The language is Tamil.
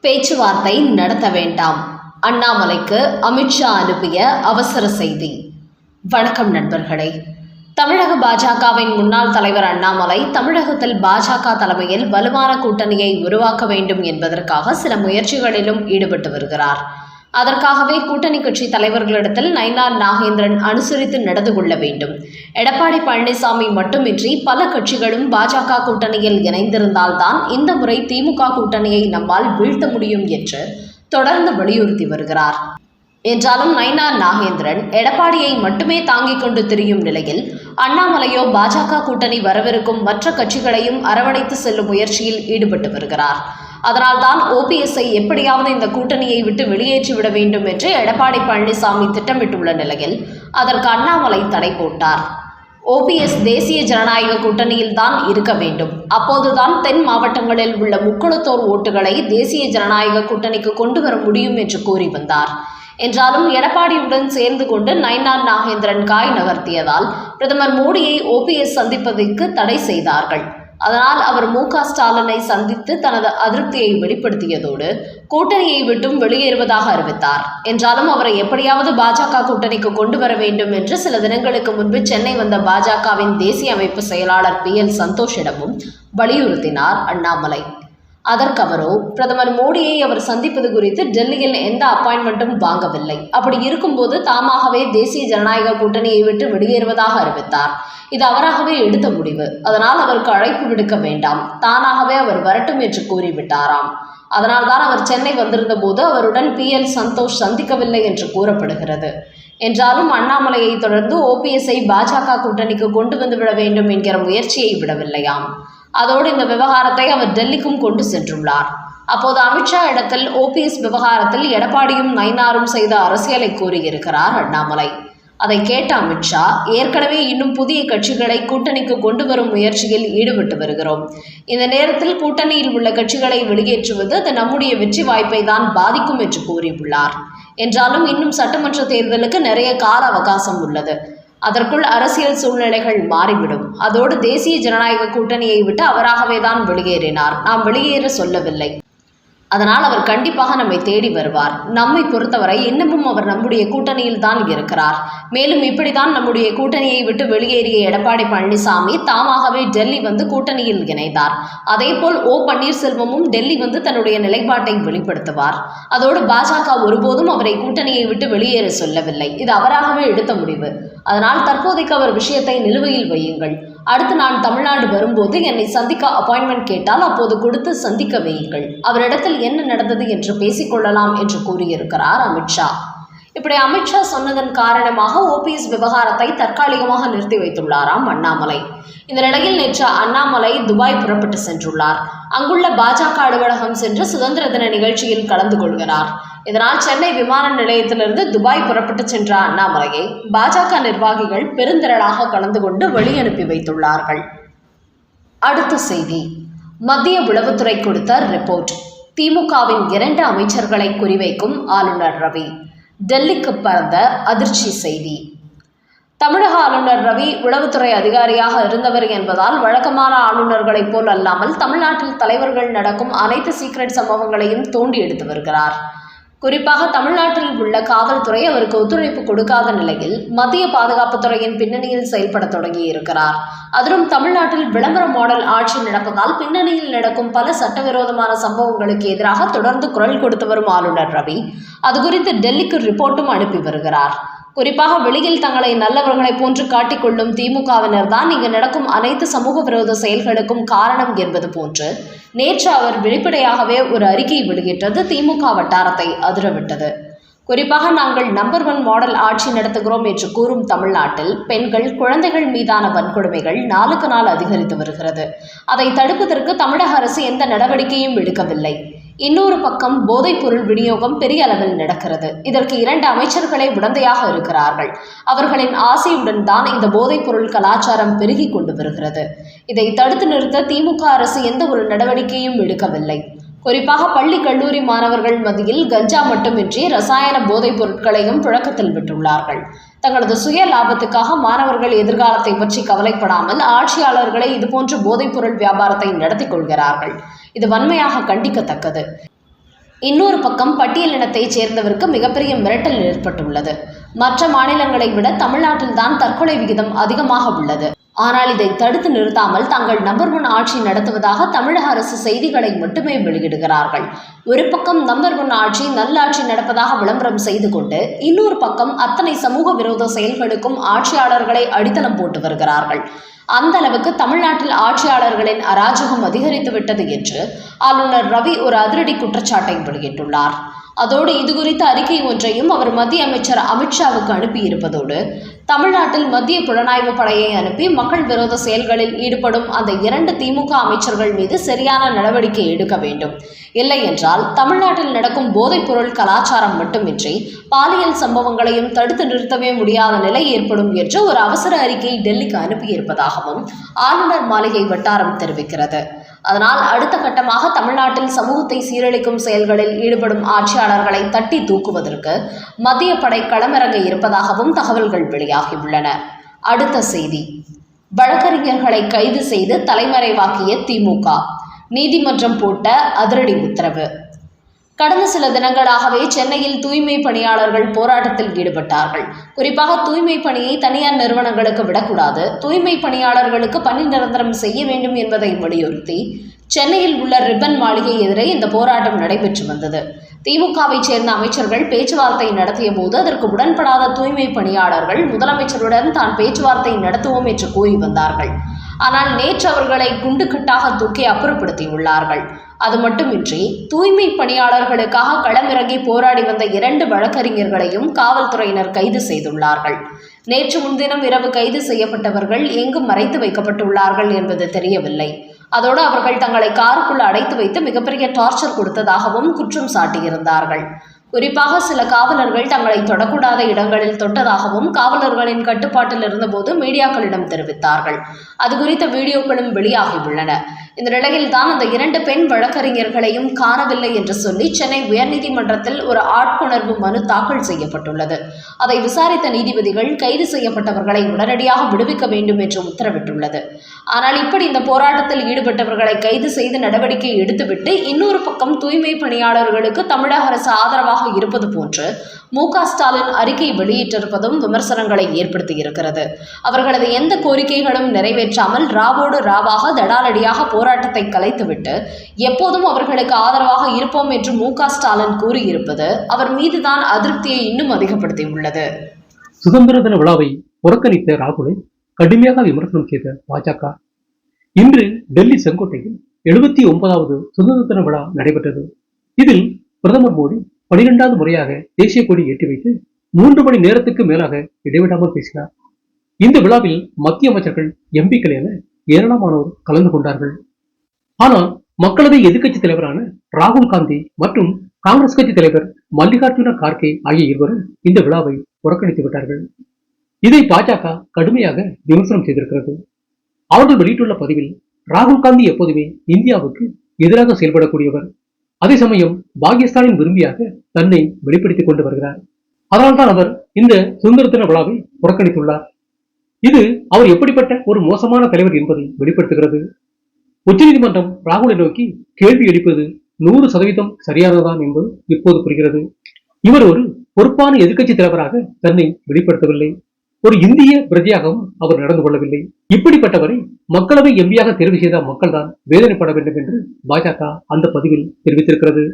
பேச்சுவார்த்தை நடத்த வேண்டாம். அண்ணாமலைக்கு அமித்ஷா அனுப்பிய அவசர செய்தி. வணக்கம் நண்பர்களே. தமிழக பாஜகவின் முன்னாள் தலைவர் அண்ணாமலை தமிழகத்தில் பாஜக தலைமையில் வலுவான கூட்டணியை உருவாக்க வேண்டும் என்பதற்காக சில முயற்சிகளிலும் ஈடுபட்டு வருகிறார். அதற்காகவே கூட்டணி கட்சி தலைவர்களிடத்தில் நயினார் நாகேந்திரன் அனுசரித்து நடந்து கொள்ள வேண்டும். எடப்பாடி பழனிசாமி மட்டுமின்றி பல கட்சிகளும் பாஜக கூட்டணியில் இணைந்திருந்தால்தான் இந்த முறை திமுக கூட்டணியை நம்மால் வீழ்த்த முடியும் என்று தொடர்ந்து வலியுறுத்தி வருகிறார். என்றாலும் நயினார் நாகேந்திரன் எடப்பாடியை மட்டுமே தாங்கிக் கொண்டு திரியும் நிலையில் அண்ணாமலையோ பாஜக கூட்டணி வரவிருக்கும் மற்ற கட்சிகளையும் அரவணைத்து செல்லும் முயற்சியில் ஈடுபட்டு வருகிறார். அதனால்தான் ஓபிஎஸ்ஐ எப்படியாவது இந்த கூட்டணியை விட்டு வெளியேற்றி விட வேண்டும் என்று எடப்பாடி பழனிசாமி திட்டமிட்டுள்ள நிலையில் அதற்கு அண்ணாமலை தடை போட்டார். ஓபிஎஸ் தேசிய ஜனநாயக கூட்டணியில் தான் இருக்க வேண்டும். அப்போதுதான் தென் மாவட்டங்களில் உள்ள முக்குளத்தோர் ஓட்டுகளை தேசிய ஜனநாயக கூட்டணிக்கு கொண்டு வர முடியும் என்று கூறி வந்தார். என்றாலும் எடப்பாடியுடன் சேர்ந்து கொண்டு நயனார் நாகேந்திரன் காய் நகர்த்தியதால் பிரதமர் மோடியை ஓபிஎஸ் சந்திப்பதற்கு தடை செய்தார்கள். அதனால் அவர் மு க ஸ்டாலினை சந்தித்து தனது அதிருப்தியை வெளிப்படுத்தியதோடு கூட்டணியை விட்டும் வெளியேறுவதாக அறிவித்தார். என்றாலும் அவரை எப்படியாவது பாஜக கூட்டணிக்கு கொண்டு வர வேண்டும் என்று சில தினங்களுக்கு முன்பு சென்னை வந்த பாஜகவின் தேசிய அமைப்பு செயலாளர் பி எல் சந்தோஷிடமும் வலியுறுத்தினார் அண்ணாமலை. அதற்கு அவரோ பிரதமர் மோடியை அவர் சந்திப்பது குறித்து டெல்லியில் எந்த அப்பாயின்மெண்ட்டும் வாங்கவில்லை. அப்படி இருக்கும்போது தாமாகவே தேசிய ஜனநாயக கூட்டணியை விட்டு வெளியேறுவதாக அறிவித்தார். இது அவராகவே எடுத்த முடிவு. அதனால் அவருக்கு அழைப்பு விடுக்க வேண்டாம். தானாகவே அவர் வரட்டும் என்று கூறிவிட்டாராம். அதனால்தான் அவர் சென்னை வந்திருந்த போது அவருடன் பி எல் சந்தோஷ் சந்திக்கவில்லை என்று கூறப்படுகிறது. என்றாலும் அண்ணாமலையை தொடர்ந்து ஓபிஎஸ்ஐ பாஜக கூட்டணிக்கு கொண்டு வந்து விட வேண்டும் என்கிற முயற்சியை விடவில்லையாம். அதோடு இந்த விவகாரத்தை அவர் டெல்லிக்கும் கொண்டு சென்றுள்ளார். அப்போது அமித்ஷா இடத்தில் ஓபிஎஸ் விவகாரத்தில் எடப்பாடியும் நயினாரும் செய்த அரசியலை கூறியிருக்கிறார் அண்ணாமலை. அதை கேட்ட அமித்ஷா ஏற்கனவே இன்னும் புதிய கட்சிகளை கூட்டணிக்கு கொண்டு வரும் முயற்சியில் ஈடுபட்டு வருகிறோம். இந்த நேரத்தில் கூட்டணியில் உள்ள கட்சிகளை வெளியேற்றுவது அது நம்முடைய வெற்றி வாய்ப்பை தான் பாதிக்கும் என்று கூறியுள்ளார். என்றாலும் இன்னும் சட்டமன்ற தேர்தலுக்கு நிறைய கால அவகாசம் உள்ளது. அதற்குள் அரசியல் சூழ்நிலைகள் மாறிவிடும். அதோடு தேசிய ஜனநாயக கூட்டணியை விட்டு அவராகவே தான் வெளியேறினார். நாம் வெளியேற சொல்லவில்லை. அதனால் அவர் கண்டிப்பாக நம்மை தேடி வருவார். நம்மை பொறுத்தவரை இன்னமும் அவர் நம்முடைய கூட்டணியில் தான் இருக்கிறார். மேலும் இப்படித்தான் நம்முடைய கூட்டணியை விட்டு வெளியேறிய எடப்பாடி பழனிசாமி தாமாகவே டெல்லி வந்து கூட்டணியில் இணைந்தார். அதேபோல் ஓ பன்னீர்செல்வமும் டெல்லி வந்து தன்னுடைய நிலைப்பாட்டை வெளிப்படுத்துவார். அதோடு பாஜக ஒருபோதும் அவரை கூட்டணியை விட்டு வெளியேற சொல்லவில்லை. இது அவராகவே எடுத்த முடிவு. அதனால் தற்போதைக்கு அவர் விஷயத்தை நிலுவையில் வையுங்கள். அடுத்து நான் தமிழ்நாடு வரும்போது என்னை சந்திக்க அப்பாயின்மெண்ட் கேட்டால் அப்போது கொடுத்து சந்திக்க வையுங்கள். அவரிடத்தில் என்ன நடந்தது என்று பேசிக்கொள்ளலாம் என்று கூறியிருக்கிறார் அமித்ஷா இப்படி அமித்ஷா சொன்னதன் காரணமாக ஓபிஎஸ் விவகாரத்தை தற்காலிகமாக நிறுத்தி வைத்துள்ளாராம் அண்ணாமலை. இந்த நிலையில் நேற்று அண்ணாமலை துபாய் புறப்பட்டு சென்றுள்ளார். அங்குள்ள பாஜக அலுவலகம் சென்று சுதந்திர தின நிகழ்ச்சியில் கலந்து கொள்கிறார். இதனால் சென்னை விமான நிலையத்திலிருந்து துபாய் புறப்பட்டு சென்ற அண்ணாமலையை பாஜக நிர்வாகிகள் பெருந்திரளாக கலந்து கொண்டு வெளியனுப்பி வைத்துள்ளார்கள். அடுத்த செய்தி. மத்திய உளவுத்துறை கொடுத்த ரிப்போர்ட். திமுகவின் இரண்டு அமைச்சர்களை குறிவைக்கும் ஆளுநர் ரவி. டெல்லிக்கு பறந்த அதிர்ச்சி செய்தி. தமிழக ஆளுநர் ரவி உளவுத்துறை அதிகாரியாக இருந்தவர் என்பதால் வழக்கமான ஆளுநர்களைப் போல் அல்லாமல் தமிழ்நாட்டில் தலைவர்கள் நடக்கும் அனைத்து சீக்ரெட் சம்பவங்களையும் தோண்டி எடுத்து வருகிறார். குறிப்பாக தமிழ்நாட்டில் உள்ள காவல்துறை அவருக்கு ஒத்துழைப்பு கொடுக்காத நிலையில் மத்திய பாதுகாப்புத்துறையின் பின்னணியில் செயல்பட தொடங்கியிருக்கிறார். அதிலும் தமிழ்நாட்டில் விளம்பர மாடல் ஆட்சி நடப்பதால் பின்னணியில் நடக்கும் பல சட்டவிரோதமான சம்பவங்களுக்கு எதிராக தொடர்ந்து குரல் கொடுத்து வரும் ஆளுநர் ரவி அது குறித்து டெல்லிக்கு ரிப்போர்ட்டும் அனுப்பி வருகிறார். குறிப்பாக வெளியில் தங்களை நல்லவர்களைப் போன்று காட்டிக்கொள்ளும் திமுகவினர் தான் இங்கு நடக்கும் அனைத்து சமூக விரோத செயல்களுக்கும் காரணம் என்பது போன்று நேற்று அவர் வெளிப்படையாகவே ஒரு அறிக்கை வெளியிட்டது திமுக வட்டாரத்தை அதிரவிட்டது. குறிப்பாக நாங்கள் நம்பர் ஒன் மாடல் ஆட்சி நடத்துகிறோம் என்று கூறும் தமிழ்நாட்டில் பெண்கள் குழந்தைகள் மீதான வன்கொடுமைகள் நாளுக்கு நாள் அதிகரித்து வருகிறது. அதை தடுப்பதற்கு தமிழக அரசு எந்த நடவடிக்கையும் எடுக்கவில்லை. இன்னொரு பக்கம் போதைப்பொருள் விநியோகம் பெரிய அளவில் நடக்கிறது. இதற்கு இரண்டு அமைச்சர்களே உடந்தையாக இருக்கிறார்கள். அவர்களின் ஆசையுடன் தான் இந்த போதைப்பொருள் கலாச்சாரம் பெருகி கொண்டு வருகிறது. இதை தடுத்து நிறுத்த திமுக அரசு எந்த ஒரு நடவடிக்கையும் எடுக்கவில்லை. குறிப்பாக பள்ளி கல்லூரி மாணவர்கள் மத்தியில் கஞ்சா மட்டுமின்றி ரசாயன போதைப் பொருட்களையும் புழக்கத்தில் விட்டுள்ளார்கள். தங்களது சுய லாபத்துக்காக மாணவர்கள் எதிர்காலத்தை பற்றி கவலைப்படாமல் ஆட்சியாளர்களை இதுபோன்ற போதைப்பொருள் வியாபாரத்தை நடத்தி கொள்கிறார்கள். இது வன்மையாக கண்டிக்கத்தக்கது. இன்னொரு பக்கம் பட்டியலினத்தைச் சேர்ந்தவருக்கு மிகப்பெரிய மிரட்டல் ஏற்பட்டுள்ளது. மற்ற மாநிலங்களை விட தமிழ்நாட்டில்தான் தற்கொலை விகிதம் அதிகமாக உள்ளது. ஆனால் இதை தடுத்து நிறுத்தாமல் தங்கள் நம்பர் ஒன் ஆட்சி நடத்துவதாக தமிழக அரசு செய்திகளை மட்டுமே வெளியிடுகிறார்கள். ஒரு பக்கம் நம்பர் ஒன் ஆட்சி நல்லாட்சி நடப்பதாக விளம்பரம் செய்து கொண்டு இன்னொரு பக்கம் அத்தனை சமூக விரோத செயல்களுக்கும் ஆட்சியாளர்களை அடித்தளம் போட்டு வருகிறார்கள். அந்த அளவுக்கு தமிழ்நாட்டில் ஆட்சியாளர்களின் அராஜகம் அதிகரித்து விட்டது என்று ஆளுநர் ரவி ஒரு அதிரடி குற்றச்சாட்டை வெளியிட்டுள்ளார். அதோடு இது குறித்த அறிக்கை ஒன்றையும் அவர் மத்திய அமைச்சர் அமித்ஷாவுக்கு அனுப்பியிருப்பதோடு தமிழ்நாட்டில் மத்திய புலனாய்வு படையை அனுப்பி மக்கள் விரோத செயல்களில் ஈடுபடும் அந்த இரண்டு திமுக அமைச்சர்கள் மீது சரியான நடவடிக்கை எடுக்க வேண்டும். இல்லை என்றால் தமிழ்நாட்டில் நடக்கும் போதைப்பொருள் கலாச்சாரம் மட்டுமின்றி பாலியல் சம்பவங்களையும் தடுத்து நிறுத்தவே முடியாத நிலை ஏற்படும் என்று ஒரு அவசர அறிக்கை டெல்லிக்கு அனுப்பியிருப்பதாகவும் ஆளுநர் மாளிகை வட்டாரம் தெரிவிக்கிறது. அதனால் அடுத்த கட்டமாக தமிழ்நாட்டில் சமூகத்தை சீரழிக்கும் செயல்களில் ஈடுபடும் ஆட்சியாளர்களை தட்டி தூக்குவதற்கு மத்திய படை களமிறங்க இருப்பதாகவும் தகவல்கள் வெளியாகியுள்ளன. அடுத்த செய்தி. வழக்கறிஞர்களை கைது செய்து தலைமறைவாக்கிய திமுக நீதிமன்றம் போட்ட அதிரடி உத்தரவு. கடந்த சில தினங்களாகவே சென்னையில் தூய்மை பணியாளர்கள் போராட்டத்தில் ஈடுபட்டார்கள். குறிப்பாக தூய்மை பணியை தனியார் நிறுவனங்களுக்கு விடக்கூடாது. தூய்மை பணியாளர்களுக்கு பணி நிரந்தரம் செய்ய வேண்டும் என்பதை வலியுறுத்தி சென்னையில் உள்ள ரிப்பன் மாளிகை எதிரே இந்த போராட்டம் நடைபெற்று வந்தது. திமுகவைச் சேர்ந்த அமைச்சர்கள் பேச்சுவார்த்தை நடத்திய போது அதற்கு உடன்படாத தூய்மை பணியாளர்கள் முதலமைச்சருடன் தான் பேச்சுவார்த்தை நடத்துவோம் என்று கூறி வந்தார்கள். ஆனால் நேற்று அவர்களை குண்டுக்கட்டாக தூக்கி அப்புறப்படுத்தியுள்ளார்கள். அது மட்டுமின்றி தூய்மை பணியாளர்களுக்காக களமிறங்கி போராடி வந்த இரண்டு வழக்கறிஞர்களையும் காவல்துறையினர் கைது செய்துள்ளார்கள். நேற்று முன்தினம் இரவு கைது செய்யப்பட்டவர்கள் எங்கு மறைத்து வைக்கப்பட்டுள்ளார்கள் என்பது தெரியவில்லை. அதோடு அவர்கள் தங்களை காருக்குள் அடைத்து வைத்து மிகப்பெரிய டார்ச்சர் கொடுத்ததாகவும் குற்றம் சாட்டியிருந்தார்கள். குறிப்பாக சில காவலர்கள் தங்களை தொடக்கூடாத இடங்களில் தொட்டதாகவும் காவலர்களின் கட்டுப்பாட்டில் இருந்தபோது மீடியாக்களிடம் தெரிவித்தார்கள். அது குறித்த வீடியோக்களும் வெளியாகியுள்ளன இந்த நிலையில் தான் அந்த இரண்டு பெண் வழக்கறிஞர்களையும் காணவில்லை என்று சொல்லி சென்னை உயர்நீதிமன்றத்தில் ஒரு ஆட்கொணர்வு மனு தாக்கல் செய்யப்பட்டுள்ளது. அதை விசாரித்த நீதிபதிகள் கைது செய்யப்பட்டவர்களை உடனடியாக விடுவிக்க வேண்டும் என்று உத்தரவிட்டுள்ளது. ஆனால் இப்படி இந்த போராட்டத்தில் ஈடுபட்டவர்களை கைது செய்து நடவடிக்கை எடுத்துவிட்டு இன்னொரு பக்கம் தூய்மை பணியாளர்களுக்கு தமிழக அரசு ஆதரவாக இருப்பது போன்று மு ஸ்டாலின் அறிக்கை வெளியிட்டிருப்பதும் விமர்சனங்களை ஏற்படுத்தியிருக்கிறது. அவர்களது எந்த கோரிக்கைகளும் நிறைவேற்றாமல் ராவோடு ராவாக தடாலடியாக போராட்டத்தை கலைத்துவிட்டு எப்போதும் அவர்களுக்கு ஆதரவாக இருப்போம் என்று மு க ஸ்டாலின் கூறியிருப்பது அவர் மீதுதான் அதிருப்தியை இன்னும் அதிகப்படுத்தியுள்ளது. சுதந்திர தின விழாவை புறக்கணித்த ராகுலை கடுமையாக விமர்சனம் செய்த பாஜக. இன்று டெல்லி செங்கோட்டையில் எழுபத்தி ஒன்பதாவது சுதந்திர தின விழா நடைபெற்றது. இதில் பிரதமர் மோடி பனிரெண்டாவது முறையாக தேசிய கொடி ஏற்றி வைத்து மூன்று மணி நேரத்துக்கு மேலாக இடைவிடாமல் பேசினார். இந்த விழாவில் மத்திய அமைச்சர்கள் எம்பிக்கள் என ஏராளமானோர் கலந்து கொண்டார்கள். ஆனால் மக்களவை எதிர்கட்சி தலைவரான ராகுல் காந்தி மற்றும் காங்கிரஸ் கட்சி தலைவர் மல்லிகார்ஜுன கார்கே ஆகிய இருவரும் இந்த விழாவை புறக்கணித்து விட்டார்கள். இதை பாஜக கடுமையாக விமர்சனம் செய்திருக்கிறது. அவர்கள் வெளியிட்டுள்ள பதிவில் ராகுல் காந்தி எப்போதுமே இந்தியாவுக்கு எதிராக செயல்படக்கூடியவர். அதே சமயம் பாகிஸ்தானின் விரும்பியாக தன்னை வெளிப்படுத்திக் கொண்டு வருகிறார். அதனால்தான் அவர் இந்த சுதந்திர தின விழாவை புறக்கணித்துள்ளார். இது அவர் எப்படிப்பட்ட ஒரு மோசமான தலைவர் என்பதை வெளிப்படுத்துகிறது. உச்சநீதிமன்றம் ராகுலை நோக்கி கேள்வி எழுப்பது நூறு சதவீதம் சரியானதான் என்பது இப்போது புரிகிறது. இவர் ஒரு பொறுப்பான எதிர்க்கட்சி தலைவராக தன்னை வெளிப்படுத்தவில்லை. ஒரு இந்திய பிரஜையாகவும் அவர் நடந்து கொள்ளவில்லை. இப்படிப்பட்டவரை மக்களவை எம்பியாக தேர்வு செய்த மக்கள்தான் வேதனைப்பட வேண்டும் என்று பாஜக அந்த பதிவில் தெரிவித்திருக்கிறது.